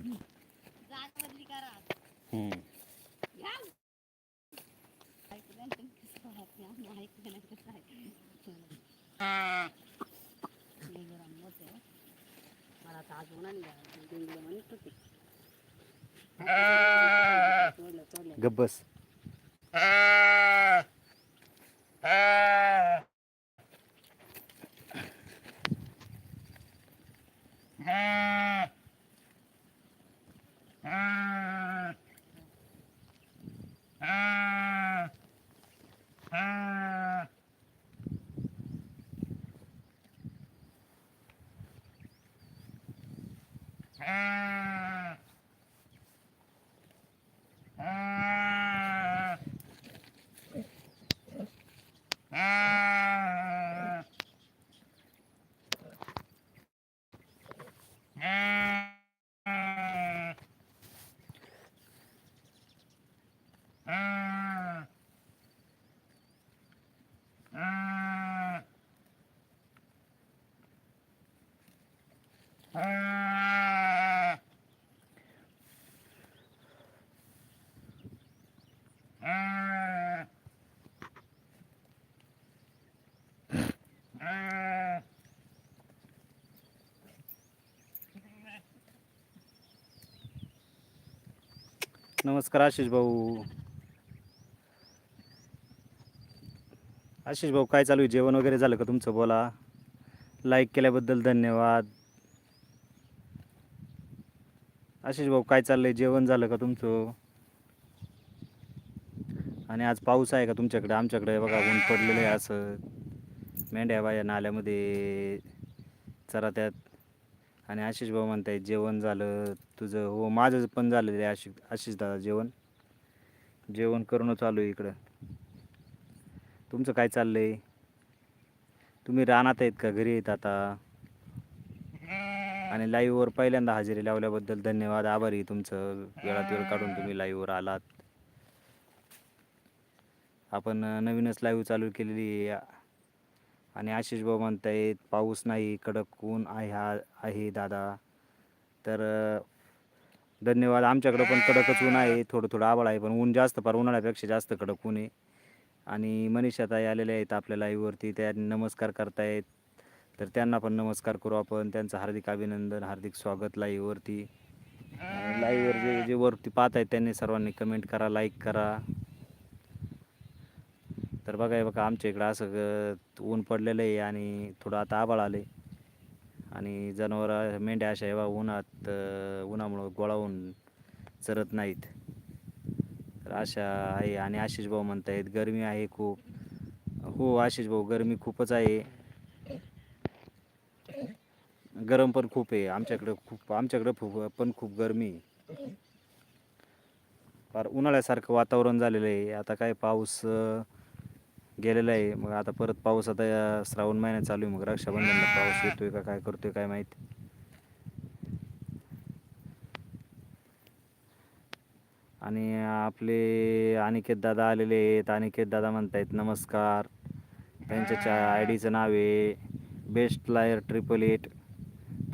जागा बदली करा हम्म. या. ऐकलं ना तुम्ही कसं राहत नाही, आम्ही ऐकलं नाही कसं आहे. लई गरम होते हो. मला आता आज उन्हाने लागलं. डेंगूला म्हणत होते. तोडलं, तोडलं. गप्प बस नमस्कार आशिष भाऊ. आशिष भाऊ काय चालू आहे? जेवण वगैरे झालं का तुमचं? बोला. लाईक केल्याबद्दल धन्यवाद. आशिष भाऊ काय चाललंय? जेवण झालं का तुमचं? आणि आज पाऊस आहे का तुमच्याकडे? आमच्याकडे बघा ऊन पडलेलं आहे असं. मेंढ्या बाया नाल्यामध्ये चरा त्यात आणि आशिष भाऊ म्हणताय जेवण झालं तुझं हो माझं पण झालेलं आहे आशिष आशिष दादा जेवण. जेवण करूनच चालू आहे इकडं. तुमचं काय चाललंय? तुम्ही रानात आहेत का? घरी आहेत आता? आणि लाईव्हवर पहिल्यांदा हजेरी लावल्याबद्दल धन्यवाद. आभारी तुमचं. वेळात वेळ काढून तुम्ही लाईव्हवर आलात. आपण नवीनच लाईव्ह चालू केलेली आहे. आणि आशिष भाऊ म्हणतायत पाऊस नाही कडक ऊन आहे हा आहे दादा. तर धन्यवाद. आमच्याकडं पण कडकच ऊन आहे थोडं थोडं आभाळ आहे पण ऊन जास्त फार उन्हाळ्यापेक्षा जास्त कडक ऊन आहे. आणि मनीषा ताई आलेल्या आहेत आपल्या लाईव्हवरती त्या नमस्कार करतायत. तर त्यांना पण नमस्कार करू आपण. त्यांचं हार्दिक अभिनंदन हार्दिक स्वागत लाईव्हवरती लाईव्हवर जे जे वरती पाहत आहेत त्यांनी सर्वांनी कमेंट करा लाईक करा. तर बघा हे बघा आमच्या इकडं असं ग- ऊन पडलेलं आहे आणि थोडं आता आभाळ आले आणि जनावर मेंढ्या अशा एव्हा उन्हात उन्हामुळं उन्हामुळं गोळावून चरत नाहीत. तर अशा आहे आणि आशिष भाऊ म्हणतायत गरमी आहे खूप. हो आशिष भाऊ गरमी खूपच आहे. गरम पण खूप आहे. आमच्याकडं खूप आमच्याकडं खूप पण खूप गरमी आहे. फार उन्हाळ्यासारखं वातावरण झालेलं आहे. आता काय पाऊस गेलेला आहे. मग आता परत पाऊस आता या श्रावण महिन्यात चालू आहे. मग रक्षाबंधनला पाऊस येतोय का काय करतोय काय माहीत? आणि आपले अनिकेत दादा आलेले आहेत. अनिकेत दादा म्हणतायत नमस्कार. त्यांच्या आय डीचं नाव आहे बेस्ट लायर ट्रिपल एट.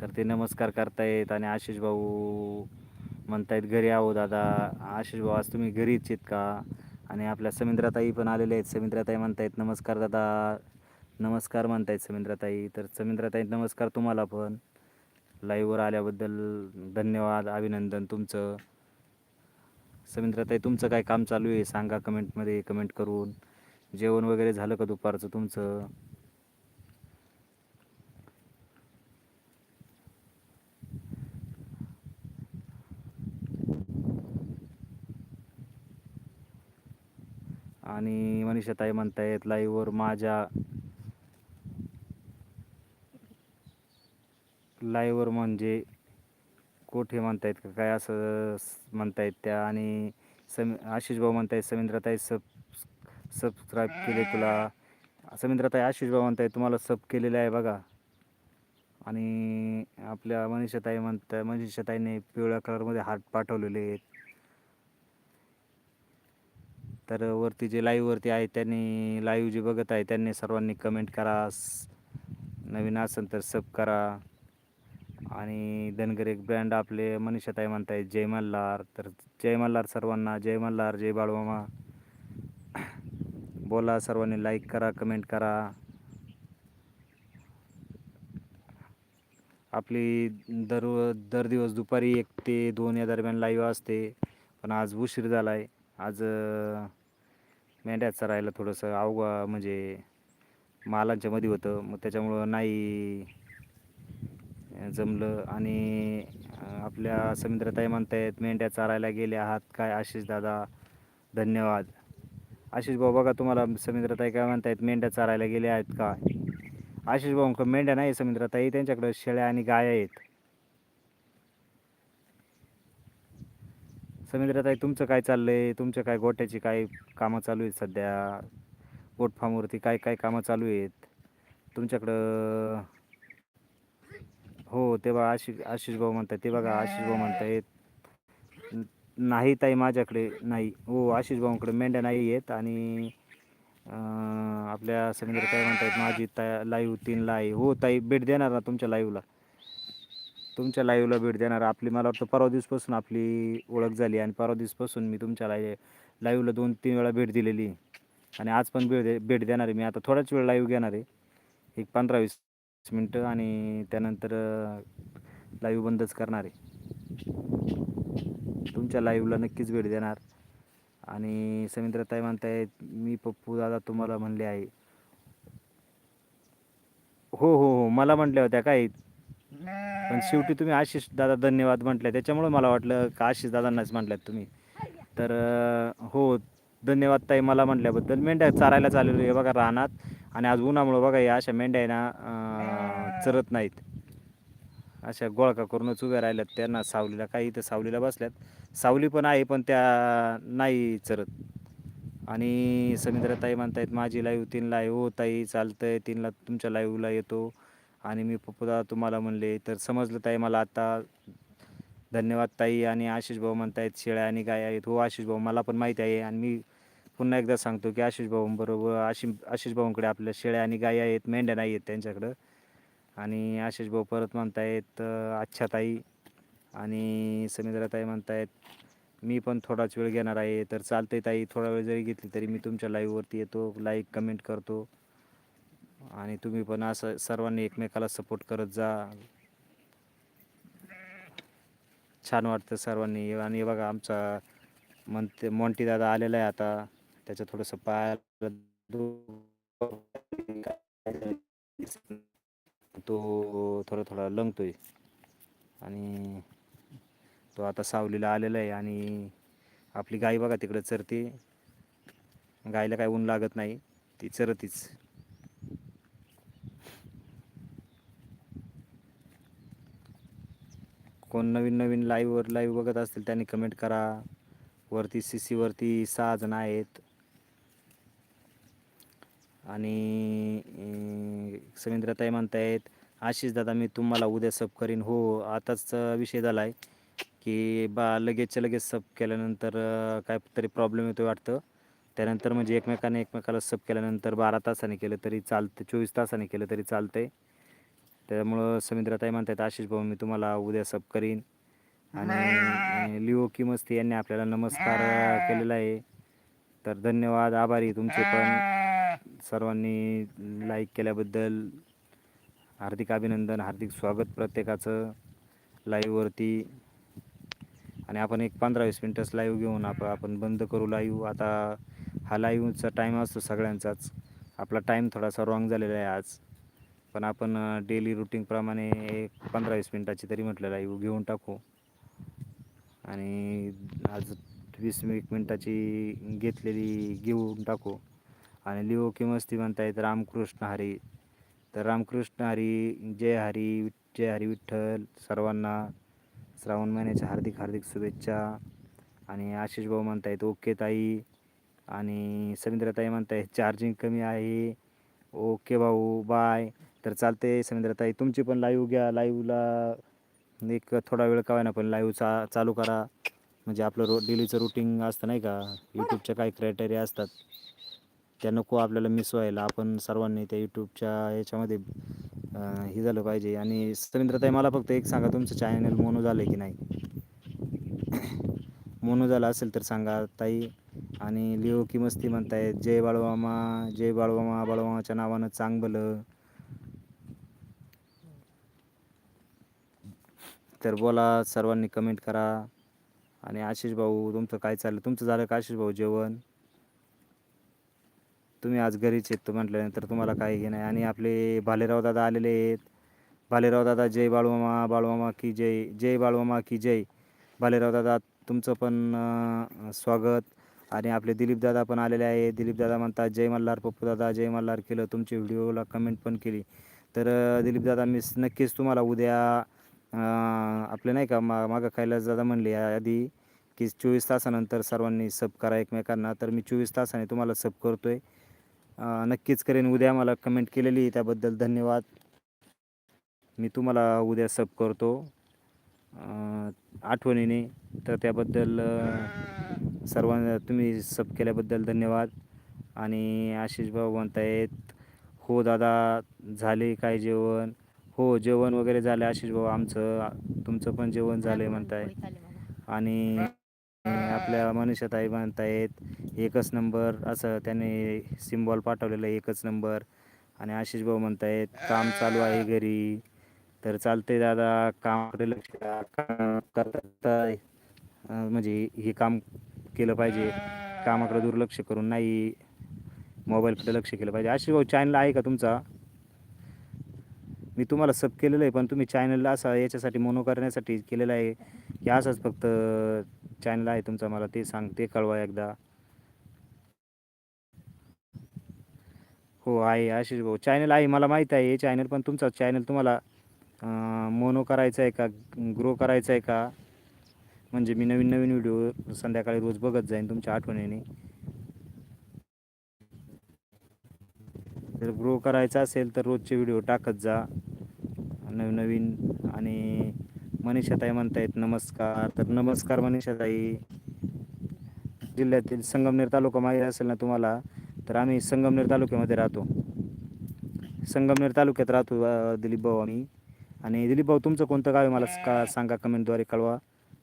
तर ते नमस्कार करतायत आणि आशिष भाऊ म्हणतायत घरी आहो दादा. आशिष भाऊ आज तुम्ही घरीच आहेत का? आणि आपल्या समिंद्राताई पण आलेले आहेत. समिंद्राताई म्हणतायत नमस्कार दादा. नमस्कार म्हणतायत समिंद्राताई. तर समिंद्राताई नमस्कार तुम्हाला पण. लाईव्हवर आल्याबद्दल धन्यवाद अभिनंदन तुमचं. समिंद्राताई तुमचं काय काम चालू आहे? सांगा कमेंटमध्ये कमेंट करून. जेवण वगैरे झालं का दुपारचं तुमचं? आणि मनीषाताई म्हणतायत लाईव्हवर माझ्या लाईव्हवर म्हणजे कोठे म्हणतायत का? काय असं म्हणतायत त्या आणि समी आशिष भाऊ म्हणतायत समिंद्राताई सब सबस्क्राईब केले तुला. समिंद्राताई आशिष भाऊ म्हणतायत तुम्हाला सब केलेलं आहे बघा. आणि आपल्या मनीषाताई म्हणताय मनीषाताईने पिवळ्या कलरमध्ये हार्ट पाठवलेले आहेत. तर वरती जे लाईव्हवरती आहे त्यांनी लाईव्ह जे बघत आहे त्यांनी सर्वांनी कमेंट करा. नवीन असेल तर सब करा. आणि धनगर एक ब्रँड आपले मनीषाताई म्हणताय जय मल्हार. तर जय मल्हार सर्वांना जय मल्हार जय बाळमामा. बोला सर्वांनी लाईक करा कमेंट करा. आपली दर दर दिवस दुपारी एक ते दोन या दरम्यान लाईव्ह असते. पण आज उशीर झाला आहे आज मेंढ्या चरायला थोडंसं अवघा म्हणजे मालांच्या मध्ये होतं. मग त्याच्यामुळं नाही जमलं. आणि आपल्या समुद्रताई म्हणतायत मेंढ्या चारायला गेले आहात काय आशिष दादा? धन्यवाद. आशिष भाऊ बघा तुम्हाला समुद्रताई काय म्हणतायत मेंढ्या चारायला गेले आहेत का? आशिष भाऊ मेंढ्या नाही समुद्रताई त्यांच्याकडे शेळ्या आणि गाय आहेत. समुद्रताई तुमचं काय चाललं आहे तुमच्या काय गोट्याची काय कामं चालू आहेत सध्या? गोट फार्मवरती काय काय कामं चालू आहेत? तुमच्याकडं हो ते बघा आशिष आशिष भाऊ म्हणतात ते बघा आशिष भाऊ म्हणतायत. नाही ताई माझ्याकडे नाही. हो आशिष भाऊंकडे मेंढ्या नाही आहेत आणि आपल्या समुद्र म्हणतायत माझी ता लाईव्ह तीन लाई हो ताई भेट देणार ना तुमच्या लाईव्हला? तुमच्या लाईव्हला भेट देणार. आपली मला वाटतं परवा दिवसपासून आपली ओळख झाली आणि परवा दिवसपासून मी तुमच्या लाई लाईव्हला दोन तीन वेळा भेट दिलेली. आणि आज पण भेट दे भेट देणार आहे मी. आता थोड्याच वेळ लाईव्ह घेणार आहे. एक पंधरा वीस मिनटं आणि त्यानंतर लाईव्ह बंदच करणार आहे. तुमच्या लाईव्हला नक्कीच भेट देणार. आणि समिंद्रताई म्हणतायत मी पप्पू दादा तुम्हाला म्हणले आहे. हो हो हो. मला म्हटल्या होत्या काय? पण शेवटी तुम्ही आशिष दादा धन्यवाद म्हटल्या त्याच्यामुळे मला वाटलं का आशिष दादांनाच म्हटल्यात तुम्ही. तर हो धन्यवाद ताई मला म्हटल्याबद्दल. मेंढ्या चारायला चाललेलो आहे बघा रानात आणि आज उन्हामुळं बघा या अशा मेंढ्या आहे ना चरत नाहीत. अशा गोळका करूनच उभ्या राहिल्यात त्यांना सावलीला काही इथं सावलीला बसल्यात. सावली पण आहे पण त्या नाही चरत. आणि समिंद्र ताई म्हणतायत माझी लाईव्ह तीनला आहे. हो ताई चालतंय. तीनला तुमच्या लाईव्हला येतो. आणि मी पप्पूदा तुम्हाला म्हणले तर समजलं ताई मला आता धन्यवाद ताई आणि आशिष भाऊ म्हणतायत शेळ्या आणि गाय आहेत. हो आशिष भाऊ मला पण माहिती आहे. आणि मी पुन्हा एकदा सांगतो की आशिष भाऊंबरोबर आशिष आशिष भाऊंकडे आपल्या शेळ्या आणि गाय आहेत मेंढ्या नाही आहेत त्यांच्याकडं. आणि आशिष भाऊ परत म्हणतायत अच्छा ताई. आणि समिंद्राताई म्हणतायत मी पण थोडाच वेळ घेणार आहे तर चालतंय ताई थोडा वेळ जरी घेतली तरी मी तुमच्या लाईव्हवरती येतो लाईक कमेंट करतो. आणि तुम्ही पण असं सर्वांनी एकमेकाला सपोर्ट करत जा. छान वाटतं सर्वांनी. आणि बघा आमचा म्हणते मोंटी दादा आलेला आहे आता. त्याच्या थोडंसं पायाला तो थोडा थोडा लंगतोय. आणि तो आता सावलीला आलेला आहे आणि आपली गाई बघा तिकडं चरते. गायला काय ऊन लागत नाही. ती चरतीच. कोण नवीन नवीन लाईव्हवर लाईव्ह बघत असतील त्यांनी कमेंट करा. वरती सी सीवरती सहा जण आहेत. आणि अं, समिंद्रताई म्हणतायत आशिष दादा मी तुम्हाला उद्या सब करीन. हो आताच विषय झाला आहे की बा लगेचच्या लगेच सब केल्यानंतर काय तरी प्रॉब्लेम येतो वाटतं. त्यानंतर म्हणजे एकमेकाने एकमेकाला सब केल्यानंतर बारा तासाने केलं तरी चालतं चोवीस तासाने केलं तरी चालतं आहे त्यामुळं समिंद्रताई म्हणतात आशिष भाऊ मी तुम्हाला उद्या सब करीन. आणि लिओ किमस्ती यांनी आपल्याला नमस्कार केलेला आहे. तर धन्यवाद आभारी तुमचे पण. सर्वांनी लाईक केल्याबद्दल हार्दिक अभिनंदन हार्दिक स्वागत प्रत्येकाचं लाईव्हवरती. आणि आपण एक पंधरा वीस मिनटंच लाईव्ह घेऊन आप आपण बंद करू लाईव्ह. आता हा लाईव्हचा टाईम असतो सगळ्यांचाच. आपला टाईम थोडासा रॉंग झालेला आहे आज. पण आपण डेली रुटीनप्रमाणे एक पंधरा वीस मिनटाची तरी म्हटलं लाईव्ह घेऊन टाकू. आणि आज वीस एक मिनटाची घेतलेली घेऊन टाकू. आणि लिओ किमस्ती म्हणतायत रामकृष्ण हरी. तर रामकृष्ण हरी जय हरी जय हरी विठ्ठल सर्वांना श्रावण महिन्याच्या हार्दिक हार्दिक शुभेच्छा. आणि आशिष भाऊ म्हणतायत ओके ताई. आणि समिंद्रताई म्हणतायत चार्जिंग कमी आहे. ओके भाऊ बाय. तर चालते समिंद्रताई तुमची पण लाईव्ह घ्या. लाईव्हला एक थोडा वेळ का ना पण लाईव्ह चा चालू करा. म्हणजे आपलं रो डेलीचं रुटीन असतं नाही का? यूट्यूबच्या काही क्रायटेरिया असतात. त्या नको आपल्याला मिस व्हायला. आपण सर्वांनी त्या यूट्यूबच्या याच्यामध्ये हे झालं पाहिजे. आणि सविंद्रताई मला फक्त एक सांगा तुमचं चॅनल मोनो झालं की नाही? मोनो झालं असेल तर सांगा ताई. आणि लिओ की मस्ती म्हणतायत जय बाळवामा जय बाळवामा बाळवामाच्या नावानं चांगलं. तर बोला सर्वांनी कमेंट करा. आणि आशिष भाऊ तुमचं काय चाललं? तुमचं झालं का आशिष भाऊ जेवण? तुम्ही आज घरीच येतो म्हटल्यानंतर तुम्हाला काही हे नाही. आणि आपले भालेराव दादा आलेले आहेत. भालेराव दादा जय बाळूमामा बाळूमामा की जय जय बाळूमामा की जय. भालेराव दादा तुमचं पण स्वागत. आणि आपले दिलीप दादा पण आलेले आहे. दिलीप दादा म्हणतात जय मल्हार पप्पू दादा जय मल्हार केलं. तुमच्या व्हिडिओला कमेंट पण केली. तर दिलीप दादा मी नक्कीच तुम्हाला उद्या आपले नाही का मा मागं खायला दादा म्हणले आधी की चोवीस तासानंतर सर्वांनी सब करा एकमेकांना. तर मी चोवीस तासाने तुम्हाला सब करतो आहे नक्कीच करेन. उद्या मला कमेंट केलेली आहे, त्याबद्दल धन्यवाद. मी तुम्हाला उद्या सब करतो. आठवणीने. तर त्याबद्दल सर्वांना तुम्ही सब केल्याबद्दल धन्यवाद. आणि आशिष भाऊ म्हणतायत हो दादा झाले काय जेवण? हो जेवण वगैरे झालं आशिष भाऊ आमचं तुमचं पण जेवण झालंय म्हणताय. पोळी खाल्ली बाबा. आणि आपल्या मनीषाताई म्हणतायत एकच नंबर असं त्याने सिम्बॉल पाठवलेलं आहे एकच नंबर. आणि आशिष भाऊ म्हणतायत काम चालू आहे घरी. तर चालतंय दादा कामाकडे लक्ष करता म्हणजे हे काम केलं पाहिजे. कामाकडे दुर्लक्ष करून नाही मोबाईलकडे लक्ष केलं पाहिजे. आशिष भाऊ चॅनल आहे का तुमचा? मी तुम्हाला सब केलेलं आहे पण तुम्ही चॅनलला असा याच्यासाठी मोनो करण्यासाठी केलेलं आहे की असाच फक्त चॅनल आहे तुमचा मला ते सांग ते कळवा एकदा. हो आहे आशिष भाऊ. चॅनल आहे मला माहीत आहे हे चॅनल पण तुमचा चॅनल तुम्हाला मोनो करायचा आहे का ग्रो करायचा आहे का? म्हणजे मी नवीन नवीन व्हिडिओ संध्याकाळी रोज बघत जाईन तुमच्या आठवणीने. जर ग्रो करायचा असेल तर रोजचे व्हिडिओ टाकत जा. नवनवीन आणि मनीषाताई म्हणतायत नमस्कार. तर नमस्कार मनीषाताई. जिल्ह्यातील संगमनेर तालुका माहीत असेल ना तुम्हाला तर आम्ही संगमनेर तालुक्यामध्ये राहतो. संगमनेर तालुक्यात राहतो दिलीप भाऊ आम्ही. आणि दिलीप भाऊ तुमचं कोणतं गाव आहे? मला का सांगा कमेंटद्वारे कळवा.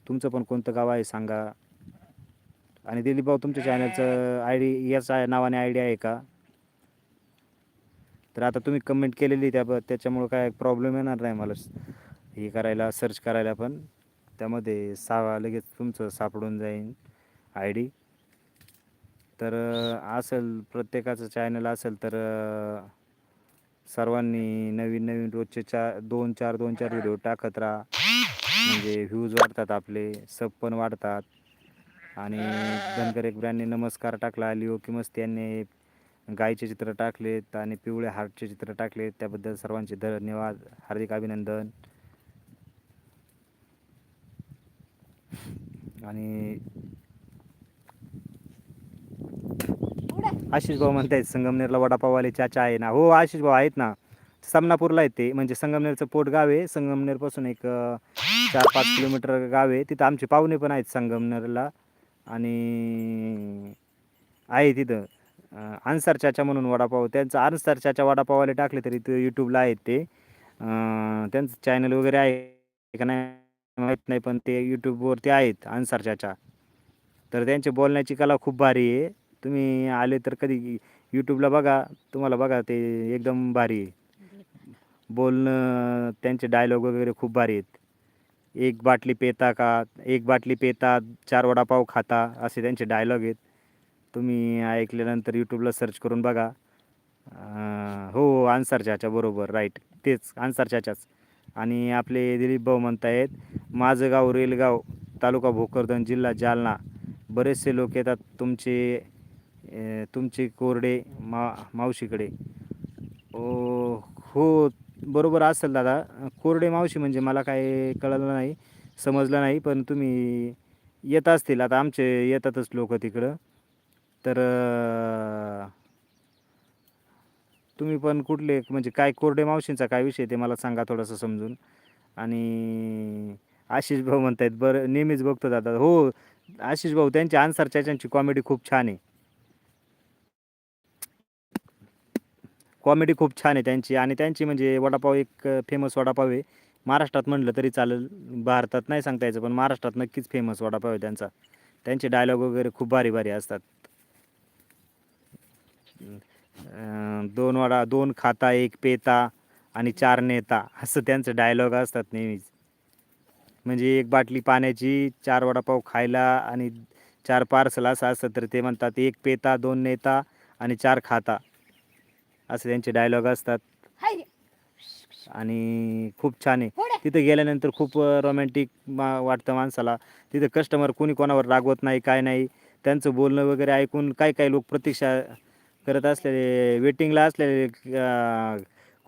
तुमचं पण कोणतं गाव आहे सांगा. आणि दिलीप भाऊ तुमच्या चॅनलचं आय डी याच नावाने आय डी आहे का? तर आता तुम्ही कमेंट केलेली त्या त्याच्यामुळं काय प्रॉब्लेम येणार नाही मला. हे करायला सर्च करायला पण. त्यामध्ये सा लगेच तुमचं सापडून जाईन आय डी तर असेल प्रत्येकाचं चॅनल असेल तर सर्वांनी नवीन नवीन रोजचे चार दोन चार दोन चार व्हिडिओ टाकत राहा. म्हणजे व्ह्यूज वाढतात आपले सब पण वाढतात. आणि धनकर एक ब्रँडने नमस्कार टाकला लिओ की मस्ती यांनी गायचे चित्र टाकलेत आणि पिवळे हार्टचे चित्र टाकलेत. त्याबद्दल सर्वांचे धन्यवाद. हार्दिक अभिनंदन. आणि आशिष भाऊ म्हणतायत संगमनेरला वडापाववाले चाचा आहे ना? हो आशिष भाऊ आहेत ना? समनापूरला आहेत ते. म्हणजे संगमनेरचं पोट गाव आहे. संगमनेरपासून एक चार पाच किलोमीटर गाव आहे. तिथं आमचे पाहुणे पण आहेत संगमनेरला. आणि आहे तिथं आन्सर चाचा म्हणून वडापाव त्यांचं आन्सर चाचा वडापाववाले टाकले तरी ते यूट्यूबला आहेत ते. त्यांचं चॅनल वगैरे आहे का नाही माहीत नाही पण ते यूट्यूबवरती आहेत आन्सर चाचा. तर त्यांची बोलण्याची कला खूप भारी आहे. तुम्ही आले तर कधी यूट्यूबला बघा तुम्हाला बघा ते एकदम भारी आहे. बोलणं त्यांचे डायलॉग वगैरे खूप भारी आहेत. एक बाटली पेता का एक बाटली पेता चार वडापाव खाता असे त्यांचे डायलॉग आहेत. तुम्ही ऐकल्यानंतर यूट्यूबला सर्च करून बघा. हो आन्सर चाचा बरोबर राईट तेच आन्सर चाचाच आणि आपले दिलीप भाऊ म्हणतायत माझं गाव रेलगाव तालुका भोकरदन जिल्हा जालना. बरेचसे लोक येतात तुमचे तुमचे कोरडे मा मावशीकडे. ओ हो बरोबर असेल दादा. कोरडे मावशी म्हणजे मला काय कळलं नाही समजलं नाही पण तुम्ही येत असतील. आता आमचे येतातच लोक तिकडं. तर तुम्ही पण कुठले म्हणजे काय कोरडे मावशींचा काय विषय ते मला सांगा थोडंसं समजून. आणि आशिष भाऊ म्हणतायत बरं नेहमीच बघतो दादा. हो आशिष भाऊ त्यांची आन्सर चाच्यांची कॉमेडी खूप छान आहे. कॉमेडी खूप छान आहे त्यांची. आणि त्यांची म्हणजे वडापाव एक फेमस वडापाव आहे. महाराष्ट्रात म्हटलं तरी चालेल भारतात नाही सांगता यायचं पण महाराष्ट्रात नक्कीच फेमस वडापाव आहे त्यांचा. त्यांचे डायलॉग वगैरे खूप भारी भारी असतात. दोन वडा दोन खाता एक पेता आणि चार नेता. असं त्यांचं डायलॉग असतात नेहमीच. म्हणजे एक बाटली पाण्याची चार वडापाव खायला आणि चार पार्सल असं असतं तर ते म्हणतात एक पेता दोन नेता आणि चार खाता. असे त्यांचे डायलॉग असतात. आणि खूप छान आहे. तिथं गेल्यानंतर खूप रोमॅन्टिक मा वाटतं माणसाला. तिथं कस्टमर कोणी कोणावर रागवत नाही काय नाही. त्यांचं बोलणं वगैरे ऐकून काही काही लोक प्रतीक्षा करत असलेले वेटिंगला असलेले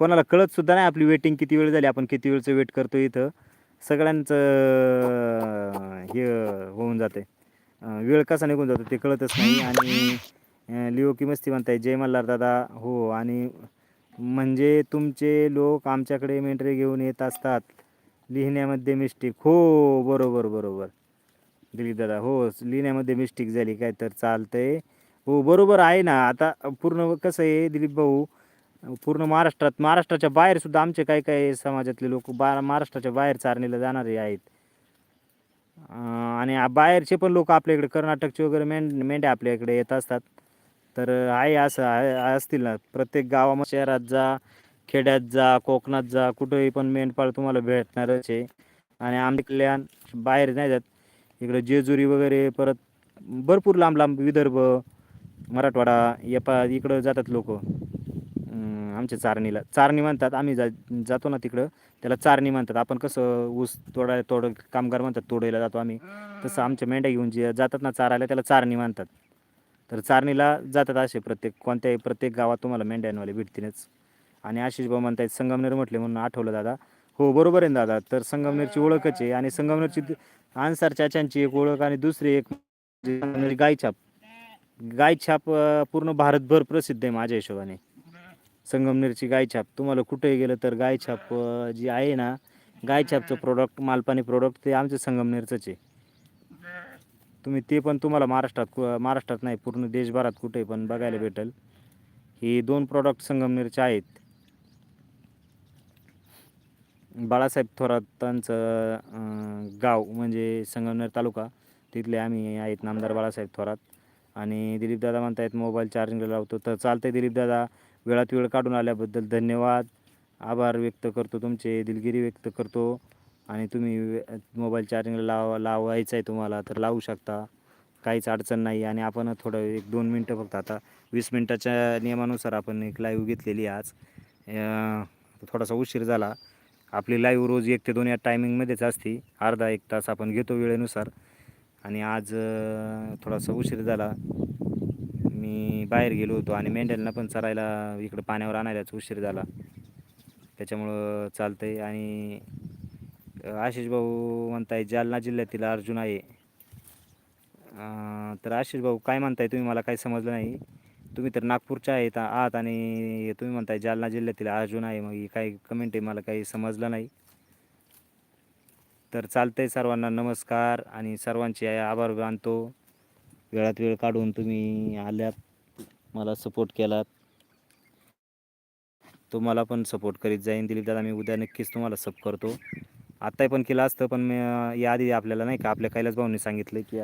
कोणाला कळत सुद्धा नाही आपली वेटिंग किती वेळ झाली आपण किती वेळचं वेट करतो इथं. सगळ्यांचं हे होऊन जाते. वेळ कसा निघून जातो ते कळतच नाही. आणि लिओ की मस्ती म्हणताय जय मल्हार दादा. हो आणि म्हणजे तुमचे लोक आमच्याकडे मेंढरे घेऊन येत असतात. लिहिण्यामध्ये मिस्टेक हो बरोबर बरोबर. दिलीप दादा हो लिहिण्यामध्ये मिस्टेक झाली. काय तर चालतंय. हो बरोबर आहे ना. आता पूर्ण कसं आहे दिलीप भाऊ पूर्ण महाराष्ट्रात महाराष्ट्राच्या बाहेर सुद्धा आमचे काही काही समाजातले लोक बा महाराष्ट्राच्या बाहेर चारणीला जाणारे आहेत. आणि बाहेरचे पण लोक आपल्याकडे कर्नाटकचे वगैरे मेंढ मेंढ्या आपल्या इकडे येत असतात. तर आहे असं आहे असतील ना. प्रत्येक गावामध्ये शहरात जा खेड्यात जा कोकणात जा कुठेही पण मेंढपाळ तुम्हाला भेटणारच आहे. आणि आमचे बाहेर नाही जात. इकडं जेजुरी वगैरे परत भरपूर लांब लांब विदर्भ मराठवाडा यपा इकडं जातात लोक. आमच्या चारणीला. चारणी म्हणतात आम्ही जा जातो ना तिकडं. त्याला चारणी म्हणतात. आपण कसं ऊस तोडायला तोड कामगार म्हणतात तोडायला जातो आम्ही. तसं आमच्या मेंढ्या घेऊन जे जातात ना चारायला त्याला चारणी म्हणतात. तर चारणीला जातात असे प्रत्येक कोणत्याही प्रत्येक गावात तुम्हाला मेंढ्यांवाले भेटतीलच. आणि आशिष भाऊ म्हणतायत संगमनेर म्हटले म्हणून आठवलं दादा. हो बरोबर आहे ना दादा. तर संगमनेरची ओळखच आहे. आणि संगमनेरची आन्सार चाच्यांची एक ओळख आणि दुसरी एक म्हणजे गायछाप. गायछाप पूर्ण भारतभर प्रसिद्ध आहे माझ्या हिशोबाने. संगमनेरची गायछाप तुम्हाला कुठेही गेलं तर गायछाप जी आहे ना गायछापचं प्रोडक्ट मालपाणी प्रोडक्ट ते आमचं संगमनेरचंच आहे. तुम्ही ते पण तुम्हाला महाराष्ट्रात कु- महाराष्ट्रात नाही पूर्ण देशभरात कुठे पण बघायला भेटेल. ही दोन प्रॉडक्ट संगमनेरचे आहेत. बाळासाहेब थोरातांचं गाव म्हणजे संगमनेर तालुका. तिथले आम्ही आहेत नामदार बाळासाहेब थोरात. आणि दिलीपदादा म्हणतायत मोबाईल चार्जिंगला लावतो. तर चालतंय दिलीपदादा वेळात वेळ काढून आल्याबद्दल धन्यवाद. आभार व्यक्त करतो तुमचे दिलगिरी व्यक्त करतो. आणि तुम्ही मोबाईल चार्जिंगला लावा लावायचं आहे तुम्हाला तर लावू शकता. काहीच अडचण नाही. आणि आपण थोडं एक दोन मिनटं फक्त आता वीस मिनटाच्या नियमानुसार आपण एक लाईव्ह घेतलेली आहे आज. थोडासा उशीर झाला. आपली लाईव्ह रोज एक ते दोन या टायमिंगमध्येच असते. अर्धा एक तास आपण घेतो वेळेनुसार. आणि आज थोडासा उशीर झाला. मी बाहेर गेलो होतो आणि मेंढ्यांना पण चरायला इकडं पाण्यावर आणायलाच उशीर झाला. त्याच्यामुळं चालतं आहे आणि आशिष भाऊ म्हणताय जालना जिल्ह्यातील अर्जुन आहे. तर आशिष भाऊ काय म्हणताय तुम्ही? मला काही समजलं नाही. तुम्ही तर नागपूरच्या आहेत आहात आणि तुम्ही म्हणताय जालना जिल्ह्यातील अर्जुन आहे. मग ही काही कमेंट आहे मला काही समजलं नाही. तर चालतंय सर्वांना नमस्कार आणि सर्वांचे आभार मानतो. वेळात वेळ काढून तुम्ही आल्यात मला सपोर्ट केलात. तुम्हाला पण सपोर्ट करीत जाईन. दिलीप दादा मी उद्या नक्कीच तुम्हाला सब करतो. आत्ताही पण केलं असतं पण मी याआधी आपल्याला नाही का आपल्या कैलास भाऊनी सांगितलं की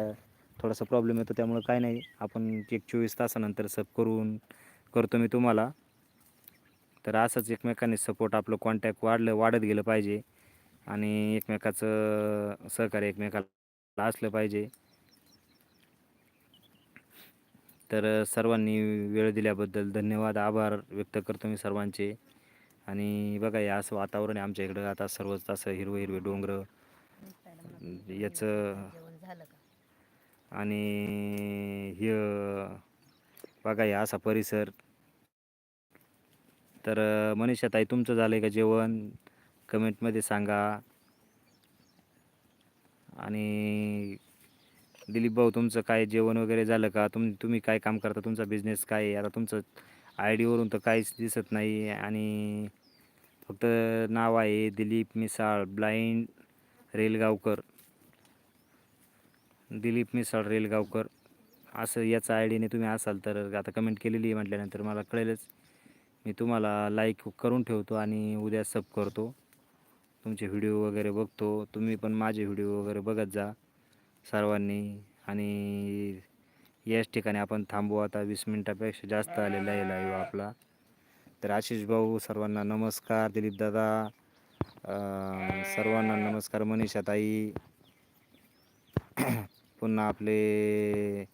थोडासा प्रॉब्लेम येतो त्यामुळं काय नाही. आपण एक चोवीस तासानंतर सब करून करतो मी तुम्हाला. तर असंच एकमेकांनी सपोर्ट आपलं कॉन्टॅक्ट वाढलं वाढत गेलं पाहिजे. आणि एकमेकाचं सहकार्य एकमेकाला असलं पाहिजे. तर सर्वांनी वेळ दिल्याबद्दल धन्यवाद. आभार व्यक्त करतो मी सर्वांचे. आणि बघा हे असं वातावरण आहे आमच्या इकडं. आता सर्वच असं हिरवं हिरवे डोंगर. याचं आणि हे बघा या असा परिसर. तर अं, मनीषा ताई तुमचं झालं आहे का जेवण? कमेंटमध्ये सांगा. आणि दिलीप भाऊ तुमचं काय जेवण वगैरे झालं का? तुम तुम्ही काय काम करता? तुमचा बिझनेस काय आहे? आता तुमचं आय डीवरून तर काहीच दिसत नाही. आणि फक्त नाव आहे दिलीप मिसाळ ब्लाइंड रेलगावकर. दिलीप मिसाळ रेलगावकर. असं याचा आय डीने तुम्ही असाल तर आता कमेंट केलेली आहे म्हटल्यानंतर मला कळेलच. मी तुम्हाला लाईक करून ठेवतो आणि उद्या सब करतो. तुमचे व्हिडिओ वगैरे बघतो तुम्ही पण माझे व्हिडिओ वगैरे बघत जा सर्वांनी. आणि याच ठिकाणी आपण थांबू आता वीस मिनटापेक्षा जास्त आलेला आहे लाईव्ह आपला. तर आशिष भाऊ सर्वांना नमस्कार दिलीप दादा सर्वांना नमस्कार मनीषा ताई पुन्हा आपले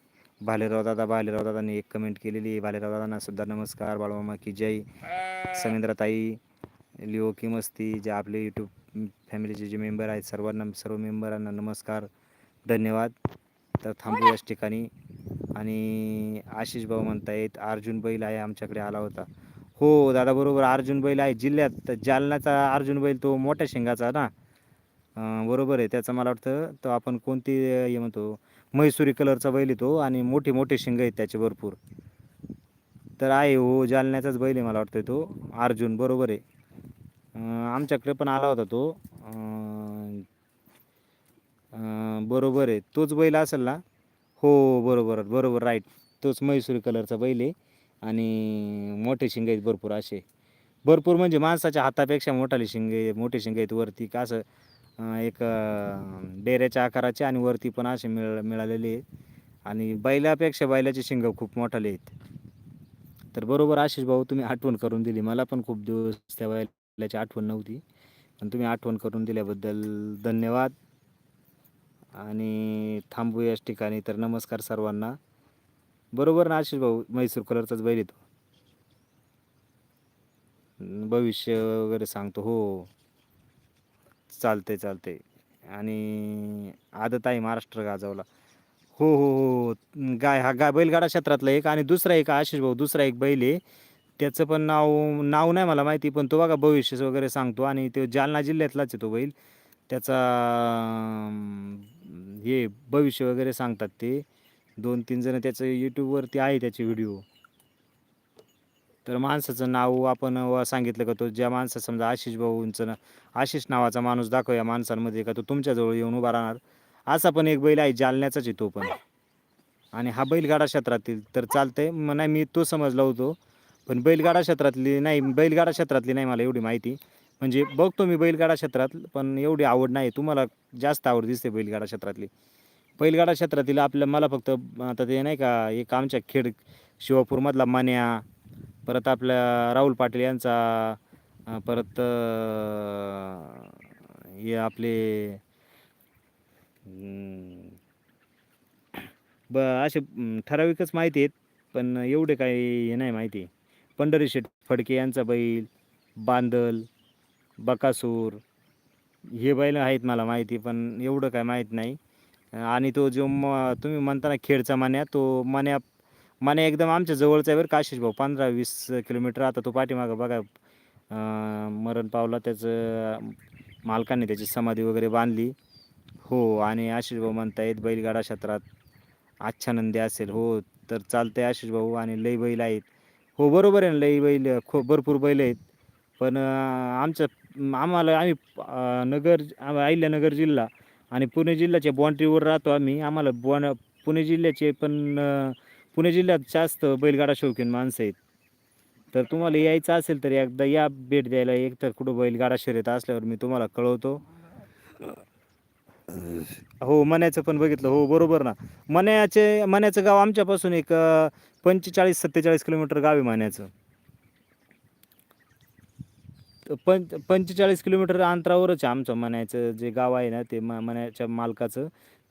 भालेराव दादा भालेराव दादांनी एक कमेंट केलेली भालेराव दादांना सुद्धा नमस्कार बाळमामा की जय. समिंद्राताई लिओ की मस्ती जे आपले यूट्यूब फॅमिलीचे जे मेंबर आहेत सर्वांना सर्व मेंबरांना नमस्कार धन्यवाद. तर थांबू याच ठिकाणी. आणि आशिष भाऊ म्हणतायत अर्जुन बैल आहे आमच्याकडे आला होता. हो दादा बरोबर अर्जुन बैल आहे जिल्ह्यात. जालन्याचा अर्जुन बैल तो मोठ्या शेंगाचा ना? बरोबर आहे त्याचं मला वाटतं तो आपण कोणती हे म्हणतो म्हैसुरी कलरचा बैल येतो आणि मोठे मोठे शिंग आहेत त्याचे भरपूर. तर आहे हो जालन्याचाच बैल आहे मला वाटतं तो. अर्जुन बरोबर आहे. आमच्याकडे पण आला होता तो. बरोबर आहे. तोच बैल असेल ना? हो बरोबर बरोबर राईट तोच मैसुरी कलरचा बैल आहे आणि मोठे शिंग आहेत भरपूर असे. भरपूर म्हणजे माणसाच्या हातापेक्षा मोठाले शिंगे मोठे शिंग आहेत वरती. का असं एक डेऱ्याच्या आकाराचे आणि वरती पण असे मिळ मिळालेले आहेत. आणि बैलापेक्षा बैलाचे शिंग खूप मोठाले आहेत. तर बरोबर आशिष भाऊ तुम्ही आठवण करून दिली. मला पण खूप दिवस त्या आपल्याची आठवण नव्हती. पण तुम्ही आठवण करून दिल्याबद्दल धन्यवाद. आणि थांबू याच ठिकाणी. तर नमस्कार सर्वांना. बरोबर ना आशिष भाऊ? म्हैसूर कलरचाच बैल येतो. भविष्य वगैरे सांगतो. हो. चालतंय चालतंय. आणि आदत आहे महाराष्ट्र गाजवला. हो हो हो. गाय हा गाय बैलगाडा क्षेत्रातला एक आणि दुसरा एक आशिष भाऊ दुसरा एक बैल आहे. त्याचं पण नाव नाव नाही मला माहिती पण तो बघा भविष्य वगैरे सांगतो. आणि तो जालना जिल्ह्यातलाच येतो बैल. त्याचा हे भविष्य वगैरे सांगतात ते. दोन तीन जण त्याचं यूट्यूबवरती आहे त्याचे व्हिडिओ तर माणसाचं नाव आपण सांगितलं का तो ज्या माणसा समजा आशिष भाऊंचं ना आशिष नावाचा माणूस दाखव या माणसांमध्ये का तो तुमच्याजवळ येऊन उभा राहणार. असा पण एक बैल आहे जालन्याचाच आहे तो पण. आणि हा बैलगाडा क्षेत्रातील तर चालतंय. मग नाही मी तो समजला होतो. पण बैलगाडा क्षेत्रातली नाही बैलगाडा क्षेत्रातली नाही मला एवढी माहिती. म्हणजे बघतो मी बैलगाडा क्षेत्रात पण एवढी आवड नाही. तुम्हाला जास्त आवड दिसते बैलगाडा क्षेत्रातली. बैलगाडा क्षेत्रातील आपल्या मला फक्त आता ते नाही का एक आमच्या खेड शिवापूरमधला मान्या परत आपल्या राहुल पाटील यांचा परत हे आपले ब असे ठराविकच माहिती आहेत पण एवढे काही हे नाही माहिती. पंढरी शेठ फडके यांचा बैल बांदल बकासूर हे बैल आहेत मला माहिती पण एवढं काय माहीत नाही. आणि तो जो म तुम्ही म्हणता ना खेडचा मान्या तो मान्या मान्या एकदम आमच्या जवळचा आहे बरं काशिष भाऊ. पंधरा वीस किलोमीटर आता तो पाठीमागं बघा मरण पावला त्याचं मालकाने त्याची समाधी वगैरे बांधली. हो आणि आशिष भाऊ म्हणतायत बैलगाडा क्षेत्रात आच्छानंदी असेल. हो तर चालतंय आशिष भाऊ आणि लई बैल आहेत. हो बरोबर आहे ना लई बैल खो भरपूर बैल आहेत. पण आमचं आम्हाला आम्ही नगर आम- अहिल्यानगर जिल्हा आणि पुणे जिल्ह्याच्या बाँड्रीवर राहतो आम्ही. आम्हाला बॉन पुणे जिल्ह्याचे पण पुणे जिल्ह्यात जास्त बैलगाडा शौकीन माणसं आहेत. तर तुम्हाला यायचं असेल तर एकदा या भेट द्यायला एक तर कुठं बैलगाडा शर्यत असल्यावर मी तुम्हाला कळवतो. हो मण्याचं पण बघितलं. हो बरोबर ना. मण्याचे मण्याचं गाव आमच्यापासून एक पंचेचाळीस सत्तेचाळीस किलोमीटर गाव आहे मण्याचं. पंच पंचेचाळीस किलोमीटर अंतरावरच आहे आमचं मण्याचं जे गाव आहे ना ते म मण्याच्या मालकाचं.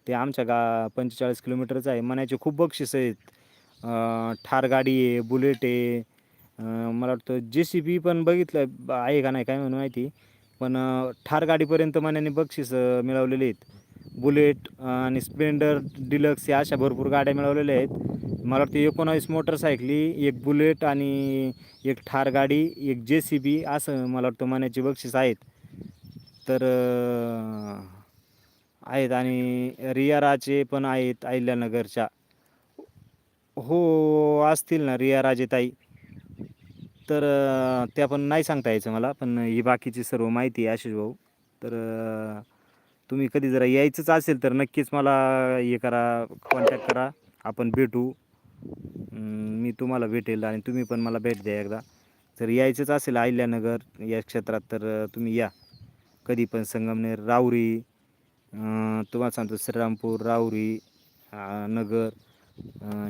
ते आमच्या गा पंचेचाळीस किलोमीटरचं आहे. मण्याचे खूप बक्षीस आहेत. ठार गाडी आहे बुलेट आहे. मला वाटतं जे सी बी पण बघितलं आहे का नाही काय म्हणून माहिती? पण ठार गाडीपर्यंत मान्याने बक्षीस मिळवलेली मिळवलेले आहेत. बुलेट आणि स्प्लेंडर डिलक्स या अशा भरपूर गाड्या मिळवलेल्या आहेत. मला वाटतं एकोणावीस मोटरसायकली एक बुलेट आणि एक ठार गाडी एक जे सी बी असं मला वाटतं मान्याची बक्षीस आहेत. तर आहेत आणि रियाराचे पण आहेत अहिल्यानगरच्या. हो असतील ना रिया राजेताई. तर त्या पण नाही सांगता यायचं मला पण ही बाकीची सर्व माहिती आहे आशिष भाऊ. तर तुम्ही कधी जरा यायचंच असेल तर नक्कीच मला हे करा कॉन्टॅक्ट करा. आपण भेटू. मी तुम्हाला भेटेल आणि तुम्ही पण मला भेट द्या एकदा. जर यायचंच असेल अहिल्यानगर या क्षेत्रात तर तुम्ही या. कधी पण संगमनेर राऊरी तुम्हाला सांगतो श्रीरामपूर राऊरी नगर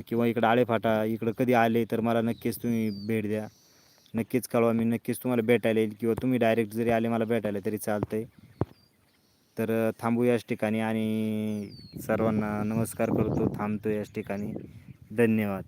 किंवा इकडं आळेफाटा इकडं कधी आले तर मला नक्कीच तुम्ही भेट द्या. नक्कीच कळवा मी नक्कीच तुम्हाला भेटायला येईल किंवा तुम्ही डायरेक्ट जरी आले मला भेटायला तरी चालतं आहे तर थांबू याच ठिकाणी आणि सर्वांना नमस्कार करतो थांबतो याच ठिकाणी. धन्यवाद.